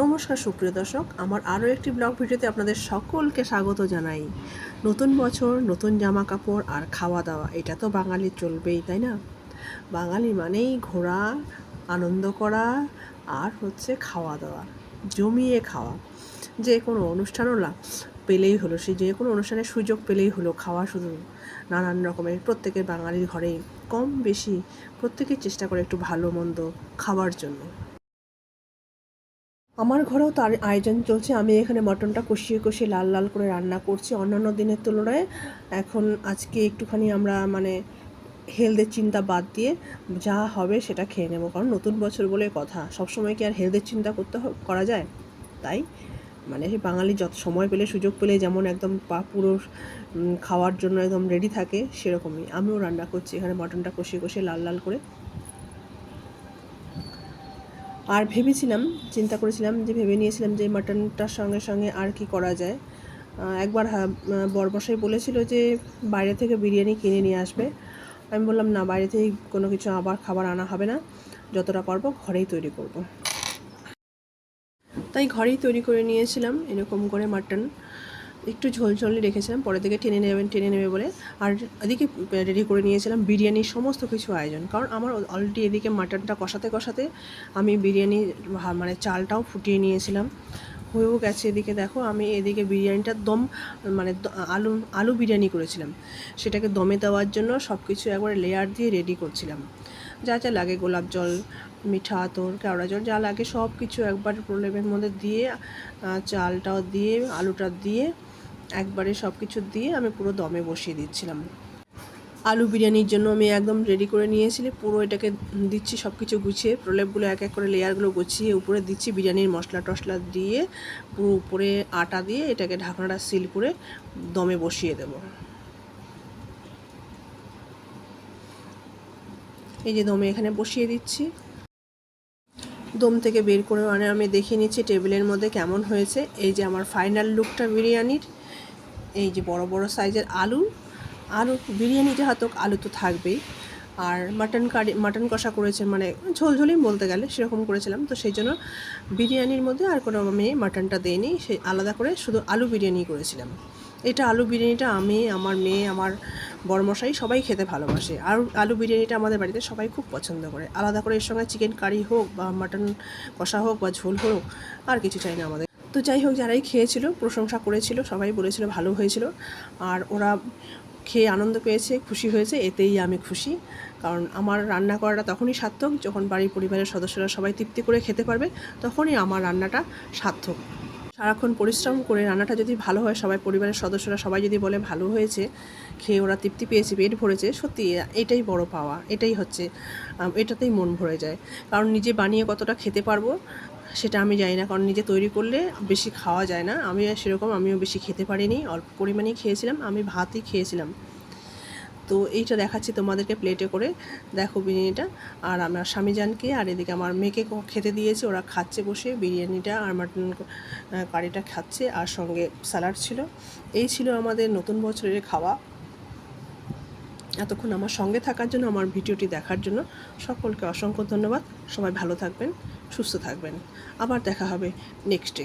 নমস্কার সুপ্রিয় দর্শক, আমার আরও একটি ব্লগ ভিডিওতে আপনাদের সকলকে স্বাগত জানাই। নতুন বছর, নতুন জামা কাপড় আর খাওয়া দাওয়া এটা তো বাঙালি চলবেই, তাই না? বাঙালি মানেই ঘোরা, আনন্দ করা আর হচ্ছে খাওয়া দাওয়া জমিয়ে খাওয়া। যে কোনো অনুষ্ঠানও পেলেই হলো, সে যে কোনো অনুষ্ঠানের সুযোগ পেলেই হলো, খাওয়া শুধু নানান রকমের, প্রত্যেকের বাঙালির ঘরেই কম বেশি প্রত্যেকেই চেষ্টা করে একটু ভালো মন্দ খাওয়ার জন্য। আমার ঘরেও তার আয়োজন চলছে। আমি এখানে মটনটা কষিয়ে কষিয়ে লাল লাল করে রান্না করছি অন্যান্য দিনের তুলনায়। এখন আজকে একটুখানি আমরা মানে হেলথের চিন্তা বাদ দিয়ে যা হবে সেটা খেয়ে নেব। কারণ নতুন বছর বলে কথা। সবসময় কি আর হেলথের চিন্তা করতে করা যায়? তাই? মানে সেই বাঙালি যত সময় পেলে, সুযোগ পেলে যেমন একদম পা পুরো খাওয়ার জন্য একদম রেডি থাকে, সেরকমই। আমিও রান্না করছি এখানে মটনটা কষিয়ে কষিয়ে লাল লাল করে। আর ভেবেছিলাম চিন্তা করেছিলাম যে ভেবে নিয়েছিলাম যে মাটনটার সঙ্গে সঙ্গে আর কি করা যায়। একবার আহ, বলেছিল যে বাইরে থেকে বিরিয়ানি কিনে নিয়ে আসবে। আমি বললাম না বাইরে থেকে কোনো কিছু আবার খাবার আনা হবে না। যতটা পারব ঘরেই তৈরি করব। তাই ঘরেই তৈরি করে নিয়েছিলাম এরকম করে মাটন। একটু ঝোল ঝোল রেখেছিলাম, পরে থেকে টেনে নেবেন টেনে নেবে বলে। আর এদিকে রেডি করে নিয়েছিলাম বিরিয়ানির সমস্ত কিছু আয়োজন। কারণ আমার অলরেডি এদিকে মাটনটা কষাতে কষাতে আমি বিরিয়ানি মানে চালটাও ফুটিয়ে নিয়েছিলাম। হয়েও গেছে এদিকে দেখো, আমি এদিকে বিরিয়ানিটার দম মানে আলু আলু বিরিয়ানি করেছিলাম। সেটাকে দমে দেওয়ার জন্য সব কিছু একবার লেয়ার দিয়ে রেডি করছিলাম। যা যা লাগে, গোলাপ জল, মিঠা আতর, কেওড়া জল যা লাগে সব কিছু একবার প্রলেপের মধ্যে দিয়ে চালটাও দিয়ে, আলুটা দিয়ে একবারে সব কিছু দিয়ে আমি পুরো দমে বসিয়ে দিচ্ছিলাম। আলু বিরিয়ানির জন্য আমি একদম রেডি করে নিয়েছিলে, পুরো এটাকে দিচ্ছি সব কিছু গুছিয়ে, প্রলেপগুলো এক এক করে লেয়ারগুলো গুছিয়ে উপরে দিচ্ছি বিরিয়ানির মশলা টশলা দিয়ে, পুরো উপরে আটা দিয়ে এটাকে ঢাকনাটা সিল করে দমে বসিয়ে দেবো। এই যে দমে এখানে বসিয়ে দিচ্ছি। দম থেকে বের করে মানে আমি দেখিয়ে নিচ্ছি টেবিলের মধ্যে কেমন হয়েছে। এই যে আমার ফাইনাল লুকটা বিরিয়ানির। এই যে বড় বড় সাইজের আলু আলু বিরিয়ানি যাহা তো আলু তো থাকবেই। আর মাটন কারি, মাটন কষা করেছে মানে ঝোলঝোলই বলতে গেলে সেরকম করেছিলাম। তো সেই জন্য বিরিয়ানির মধ্যে আর কোনো আমি মাটনটা দিইনি সেই আলাদা করে শুধু আলু বিরিয়ানি করেছিলাম। এটা আলু বিরিয়ানিটা আমি, আমার মেয়ে, আমার বড়মশাই সবাই খেতে ভালোবাসে। আর আলু বিরিয়ানিটা আমাদের বাড়িতে সবাই খুব পছন্দ করে। আলাদা করে এর সঙ্গে চিকেন কারি হোক বা মাটন কষা হোক বা ঝোল হোক, আর কিছু চাই না আমাদের। তো যাই হোক, যারাই খেয়েছিল, প্রশংসা করেছিল, সবাই বলেছিল ভালো হয়েছিল। আর ওরা খেয়ে আনন্দ পেয়েছে, খুশি হয়েছে, এতেই আমি খুশি। কারণ আমার রান্না করাটা তখনই সার্থক, যখন বাড়ির পরিবারের সদস্যরা সবাই তৃপ্তি করে খেতে পারবে, তখনই আমার রান্নাটা সার্থক। সারাক্ষণ পরিশ্রম করে রান্নাটা যদি ভালো হয়, সবাই পরিবারের সদস্যরা সবাই যদি বলে ভালো হয়েছে, খেয়ে ওরা তৃপ্তি পেয়েছে, পেট ভরেছে, সত্যি এটাই বড় পাওয়া, এটাই হচ্ছে এটাতেই মন ভরে যায়। কারণ নিজে বানিয়ে কতটা খেতে পারব, সেটা আমি জানি না। কারণ নিজে তৈরি করলে বেশি খাওয়া যায় না। আমি সেরকম, আমিও বেশি খেতে পারিনি, অল্প পরিমাণেই খেয়েছিলাম, আমি ভাতই খেয়েছিলাম। তো এইটা দেখাচ্ছি তোমাদেরকে প্লেটে করে। দেখো বিরিয়ানিটা। আর আমার স্বামীজানকে আর এদিকে আমার মেয়েকে খেতে দিয়েছে। ওরা খাচ্ছে বসে বিরিয়ানিটা আর মাটন কারিটা খাচ্ছে। আর সঙ্গে স্যালাড ছিল। এই ছিল আমাদের নতুন বছরের খাওয়া। এতক্ষণ আমার সঙ্গে থাকার জন্য, আমার ভিডিওটি দেখার জন্য সকলকে অসংখ্য ধন্যবাদ। সবাই ভালো থাকবেন, সুস্থ থাকবেন। আবার দেখা হবে নেক্সট ডে